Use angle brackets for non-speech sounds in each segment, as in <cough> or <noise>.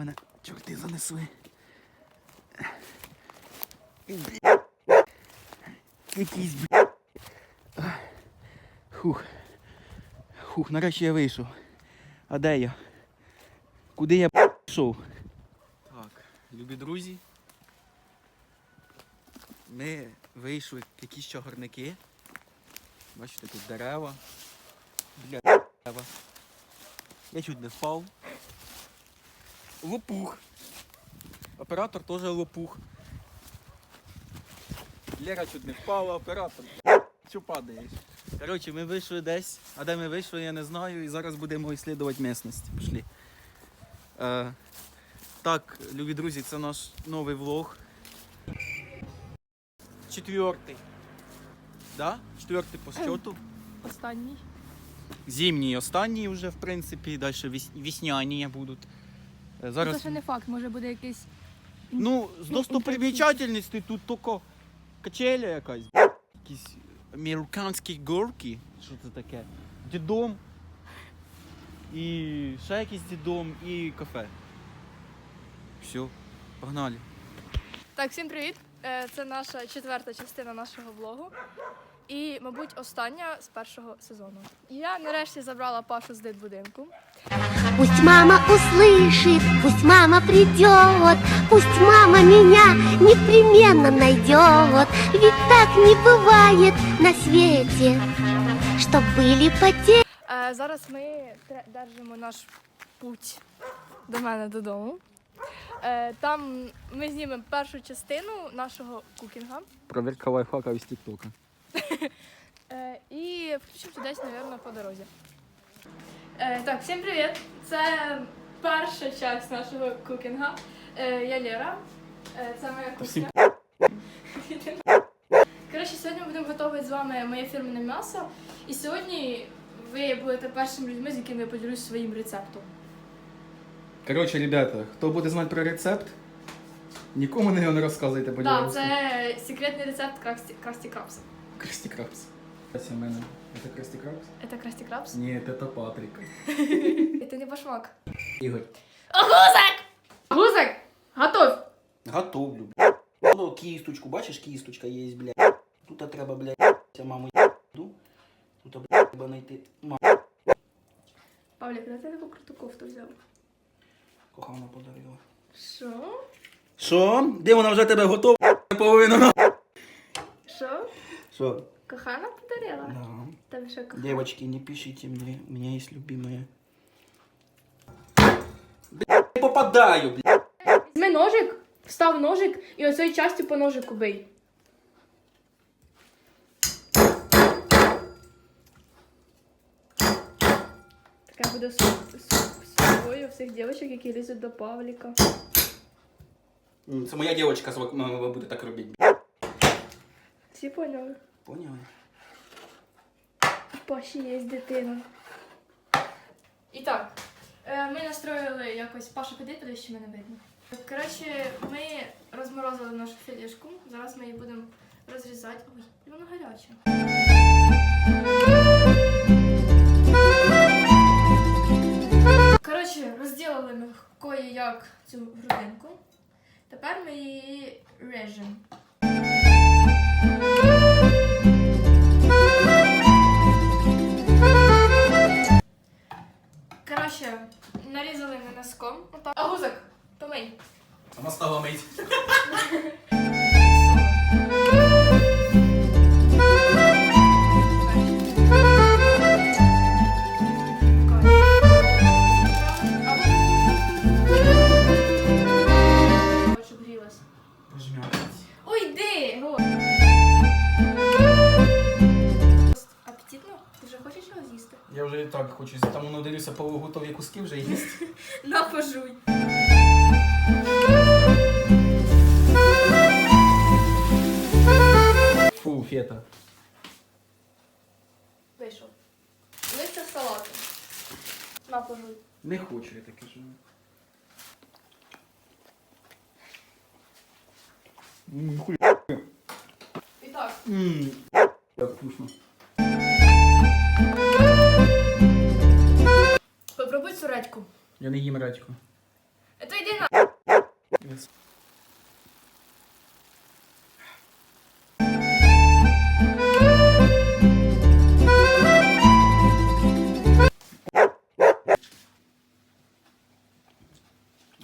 Мене чорти занесли. Якийсь б... Хух. Хух, нарешті я вийшов. А де я? Куди я пішов? Так, любі друзі. Ми вийшли якісь чагарники. Бачите, тут дерева. Бля, дерева. Я чуть не впав. Лопух. Оператор теж лопух. Лера чуть не впала, оператор. Що падаєш? Коротше, ми вийшли десь, а де ми вийшли, я не знаю, і зараз будемо ісследувати місцевість. Пішли. Е, так, любі друзі, це наш новий влог. Четвертий. Да? Четвертий по счету. Останній. Зимній останній вже, в принципі, далі віс... весняні будуть. Е, Це ще не факт, може буде якийсь. Ну, з Ну, достопримічательності тут тільки качеля якась, якісь американські горки. Що це таке? Дідом. І ще якийсь дідом, і кафе. Все, погнали. Так, всім привіт! Е, Це наша четверта частина нашого влогу. І, мабуть, остання з першого сезону. Я нарешті забрала Пашу з дитбудинку. Пусть мама услышит, пусть мама придет, пусть мама меня непременно найдет. Ведь так не бывает на свете, чтоб были потери. Е, Зараз ми тре- держимо наш путь до мене додому. Е, Там ми знімемо першу частину нашого кукінга. Проверка лайфхака із тіктока. <laughs> Е, І включимо десь, мабуть, по дорозі. Е, Так, всім привіт! Це перша частина нашого кукінга. Е, Я Лера. Е, Це моя Всім кухня. Коротше, сьогодні ми будемо готувати з вами моє фірмене м'ясо. І сьогодні ви будете першими людьми, з якими я поділюсь своїм рецептом. Коротше, ребята, хто буде знати про рецепт, нікому не його не розказуйте, будь Так, ласка. це секретний рецепт Красті, Красті Крабс. Красті Крабс. Це в мене. Це Красті Крабс? Це Красті Крабс? Ні, це Патрик. Це не башмак. Ігор. Гузик! Гузик! Готов! Готовлю, блядь. Воно кісточку, бачиш, кісточка є, блядь. Тут треба, блядь, ця маму йду. Тут, блядь, треба знайти маму. Павлік, де ти таку круту кофту взяв? Кохана подарила. Що? Що? Де вона вже тебе готова? Половину на. Що? Що? Кохана подарила? Да. Там що кохана? Девочки, не пишите мне, у меня есть любимая. Блядь, не попадаю, блядь. Візьми ножик, встав ножик і оцею частю по ножику бий. Така буде собою всіх дівчат, які лізуть до Павліка. М, Це моя девочка з- м, буде так робити. блядь. Всі поняли? Поняли? Паші є дитина. І так, е, ми настроїли якось Паша ходи туди, що мене видно. Коротше, ми розморозили нашу філішку. Зараз ми її будемо розрізати. Ой, і вона гаряча. Коротше, розділили ми кое-як цю грудинку. Тепер ми її режемо. Thank you. Полуготові куски вже їсть. <laughs> На, пожуй. Фу, фета. Вийшов. Листя салату. На, пожуй. Не хочу я таке ж. Ммм, хуй. І так. Ммм, як вкусно. Редьку. Я не їм редьку. То йди на.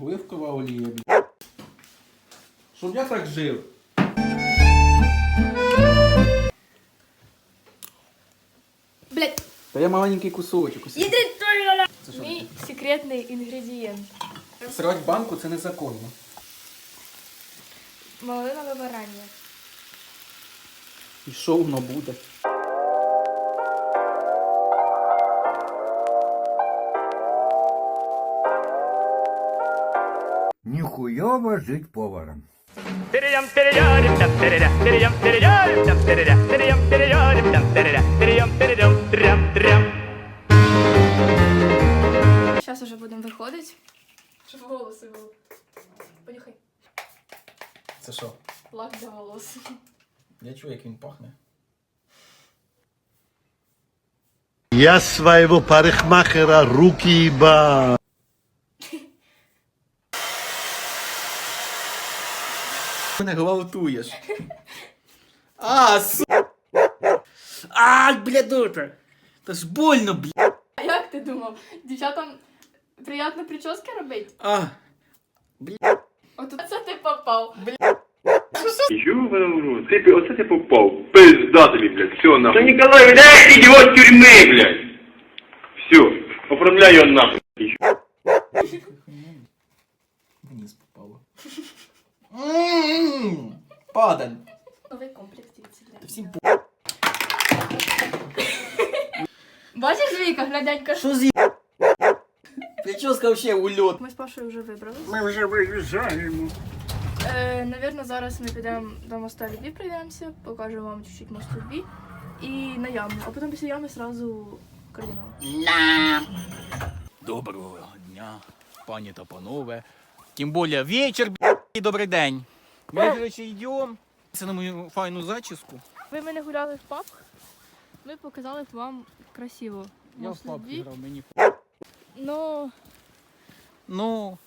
Оливкова олія, блядь. Щоб я так жив. Блять, Та я маленький кусочок. ось. Секретний інгредієнт. Срать банку це незаконно. Малинове варення. І що воно буде? Нихуево жить поваром. Перейдем, перейдем, там, перейдем, перейдем, перейдем, там, перейдем, перейдем, перейдем, там, перейдем, перейдем, трям, трям. Виходити. Щоб волоси були. Понюхай. Це що? Лак для волос. Я чую, як він пахне. Я своего парикмахера руки ебал. Мене гвалтуєш. <laughs> А, су... А, блядута! Та ж больно, блядь. А як ти думав? Дівчатам приємно прически робити? А, От це ти попав. Ё-моё, ты, оце ти попав. Пизда тобі, блядь, все нахуй. Да Николай, блядь, иди от тюрьмы, блядь. Все, оформляй його нахуй. вниз попало. Ммм, Падаль. Новий комплекс дивіться. Та всім по... Бачиш, Віка, глядянька? Що з Прическа вообще ульот. Ми з Пашою вже вибрались. Мы уже выезжаем. Е, Навірно, зараз ми підемо до моста Любві, пройдемося, покажемо вам чуть-чуть мост Любві і на яму. А потім після ями сразу кардинал. На! Доброго дня, пані та панове. Тим більше вечір, блядь, і добрий день. Ми, до речі, йдемо. Це на мою файну зачіску. Ви мене гуляли в паб. Ми показали б вам красиво. Я в мост паб Любві. грав, мені Ну, Ну.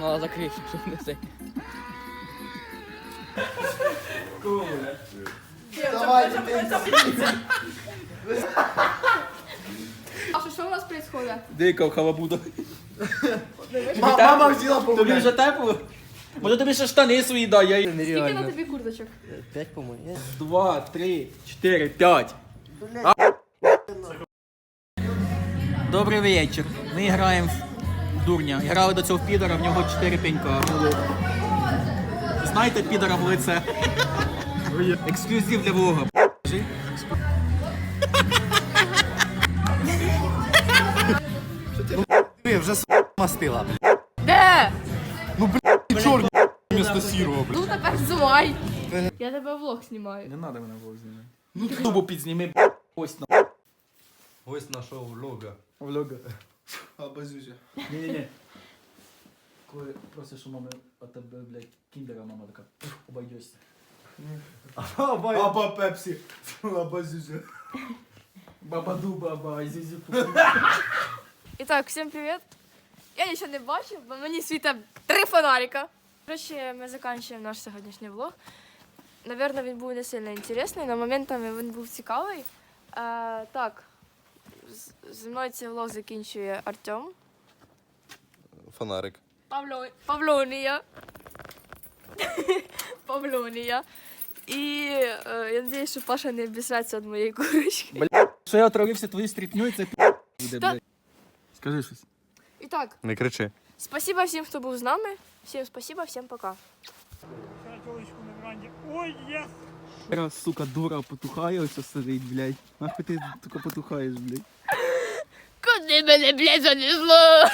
Мало закрити, щоб не це. а що, що у вас відбувається? Дика халабуда. Мама взяла по Тобі вже тепло? Може тобі ще штани свої дай, я їх- Скільки на тобі курточок? П'ять, по-моєму. Два, три, чотири, п'ять. Добрий вечір. Ми граємо в дурня. Грали до цього підора, в нього чотири пенька. Знаєте підора в лице? Ексклюзив для влога. Ти вже с** мастила. Де? Чорні вместо сірого, Ну тепер зумай. Я тебе влог знімаю. Не треба мене влог знімати. Ну, Тубу підзніми, ось на Ось нашого влога. влога. Або зюзя. Ні-ні-ні. Коли просиш у мами от тебе, блядь, кіндера, мама така, «Пф, обойдешся. Або пепсі. Або зюзя. Баба дуба, баба, зізі. І так, всім привіт. Я нічого не бачу, бо мені світить три фонарика. Коротше, ми закінчуємо наш сьогоднішній влог. Навірно, він був не сильно інтересний, але моментами він був цікавий. Е, так, зі мною цей влог закінчує Артем. Фонарик. Павло... Павлонія. <laughs> Павлонія. І е, я сподіваюся, що Паша не обісрається від моєї курочки. Що я отравився твою стрітню, і це пі*** буде, Та- блядь. Скажи щось. І так, Не кричи. спасибо всім, хто був з нами. Всім спасибо, всім пока. Раз, сука, дура потухає, ось сидить, блядь. Нахуй ти тільки потухаєш, блядь. Куди мене, блядь, занесло?